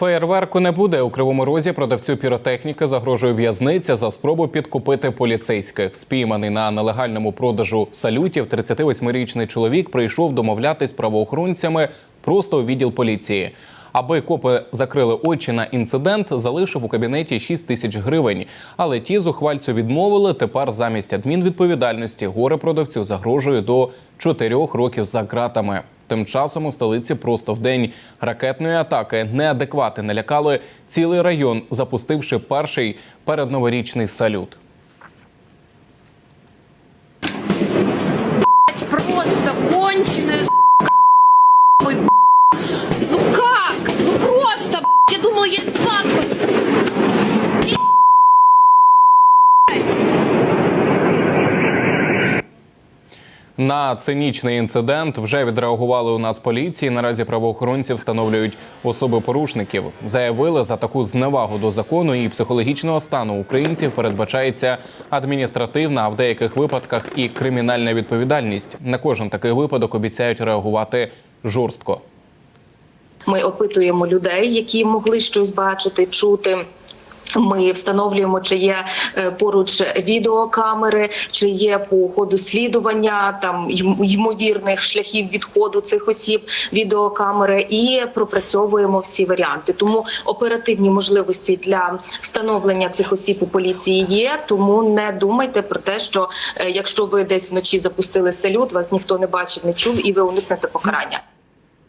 Феєрверку не буде у кривому розі. Продавцю піротехніки загрожує в'язниця за спробу підкупити поліцейських. Спійманий на нелегальному продажу салютів. 38-річний чоловік прийшов домовлятись правоохоронцями просто у відділ поліції. Аби копи закрили очі на інцидент, залишив у кабінеті 6 тисяч гривень. Але ті зухвальцю відмовили. Тепер замість адмінвідповідальності горе продавцю загрожує до 4 років за ґратами. Тим часом у столиці просто в день ракетної атаки неадеквати налякали цілий район, запустивши перший передноворічний салют. На цинічний інцидент вже відреагували у Нацполіції. Наразі правоохоронці встановлюють особи порушників. Заявили за таку зневагу до закону і психологічного стану українців передбачається адміністративна, а в деяких випадках і кримінальна відповідальність. На кожен такий випадок обіцяють реагувати жорстко. Ми опитуємо людей, які могли щось бачити, чути. Ми встановлюємо, чи є е, поруч відеокамери, чи є по ходу слідування там ймовірних шляхів відходу цих осіб відеокамери, і пропрацьовуємо всі варіанти. Тому оперативні можливості для встановлення цих осіб у поліції є. Тому не думайте про те, що е, якщо ви десь вночі запустили салют, вас ніхто не бачив, не чув, і ви уникнете покарання.